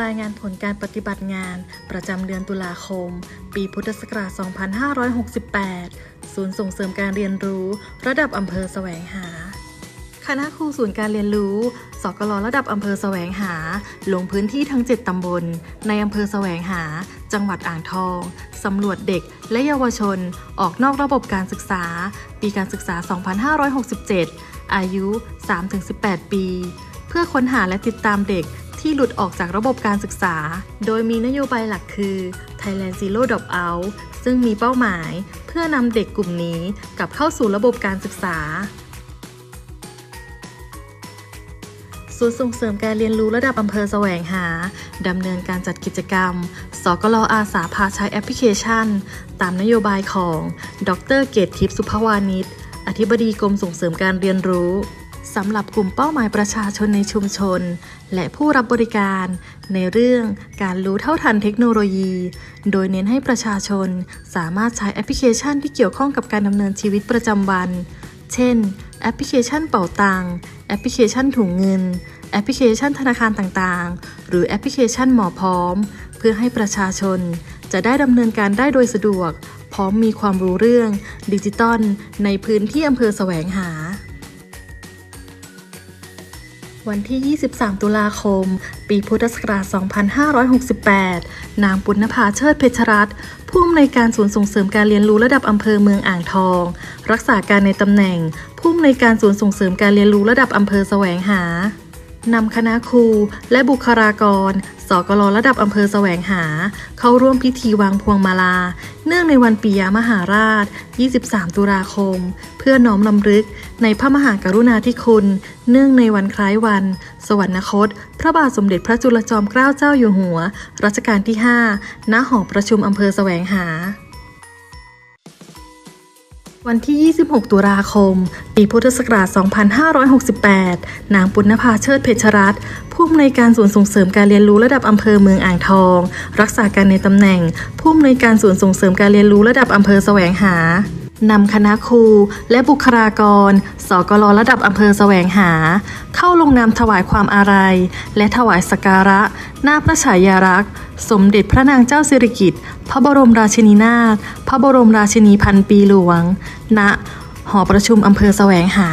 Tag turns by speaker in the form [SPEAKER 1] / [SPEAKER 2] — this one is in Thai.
[SPEAKER 1] รายงานผลการปฏิบัติงาน ประจำเดือนตุลาคม ปีพุทธศักราช 2568 ศูนย์ส่งเสริมการเรียนรู้ ระดับอำเภอแสวงหา คณะครูศูนย์การเรียนรู้ สกลระดับอำเภอแสวงหา ลงพื้นที่ทั้ง 7 ตำบล ในอำเภอแสวงหา จังหวัดอ่างทอง สำรวจเด็กและเยาวชน ออกนอกระบบการศึกษา ปีการศึกษา 2567 อายุ 3-18 ปี เพื่อค้นหาและติดตามเด็ก ที่หลุดออกจากระบบการศึกษา โดยมีนโยบายหลักคือ Thailand Zero Drop Out ซึ่งมีเป้าหมายเพื่อนำเด็กกลุ่มนี้กลับเข้าสู่ระบบการศึกษาศูนย์ส่งเสริมการเรียนรู้ระดับอำเภอแสวงหา ดำเนินการจัดกิจกรรม สกลอาสาพาใช้แอปพลิเคชัน ตามนโยบายของ ดร เกตทิพย์สุภวานิช อธิบดีกรมส่งเสริมการเรียนรู้ สำหรับกลุ่มเป้าหมายประชาชนในชุมชน และผู้รับบริการ ในเรื่องการรู้เท่าทันเทคโนโลยี โดยเน้นให้ประชาชนสามารถใช้แอปพลิเคชันที่เกี่ยวข้องกับการดำเนินชีวิตประจำวัน เช่น แอปพลิเคชันเป๋าตังแอปพลิเคชันถุงเงิน แอปพลิเคชันธนาคารต่างๆ หรือแอปพลิเคชันหมอพร้อม เพื่อให้ประชาชน จะได้ดำเนินการได้โดยสะดวก พร้อมมีความรู้เรื่องดิจิตอลในพื้นที่อำเภอแสวงหา วันที่ 23 ตุลาคม ปีพุทธศักราช 2568 นางปุณณภาเชิดเพชรรัตน์ผู้อำนวยการศูนย์ส่งเสริมการเรียนรู้ระดับอำเภอเมืองอ่างทอง รักษาการในตำแหน่ง ผู้อำนวยการศูนย์ส่งเสริมการเรียนรู้ระดับอำเภอแสวงหา นำคณะครูและบุคลากร สกลระดับอำเภอแสวงหา เข้าร่วมพิธีวางพวงมาลา เนื่องในวันปียมหาราช 23 ตุลาคม เพื่อน้อมลำลึกในพระมหากรุณาธิคุณ เนื่องในวันคล้ายวัน สวรรคต พระบาทสมเด็จพระจุลจอมเกล้าเจ้าอยู่หัว รัชกาลที่ 5 ณ หอประชุมอำเภอแสวงหา วันที่ 26 ตุลาคม ปีพุทธศักราช 2568 นางปุณณภาเชิดเพชรรัตน์ผู้อำนวยการศูนย์ส่งเสริมการเรียนรู้ระดับอำเภอเมืองอ่างทอง รักษาการในตำแหน่ง ผู้อำนวยการศูนย์ส่งเสริมการเรียนรู้ระดับอำเภอแสวงหา นำคณะครูและบุคลากร สกลระดับอำเภอแสวงหา เข้าลงนามถวายความอาลัย และถวายสักการะ หน้าพระฉายารักษ์ สมเด็จพระนางเจ้าสิริกิติ์พระบรมราชินีนาถพระบรมราชินีพันปีหลวง ณ หอประชุมอำเภอแสวงหา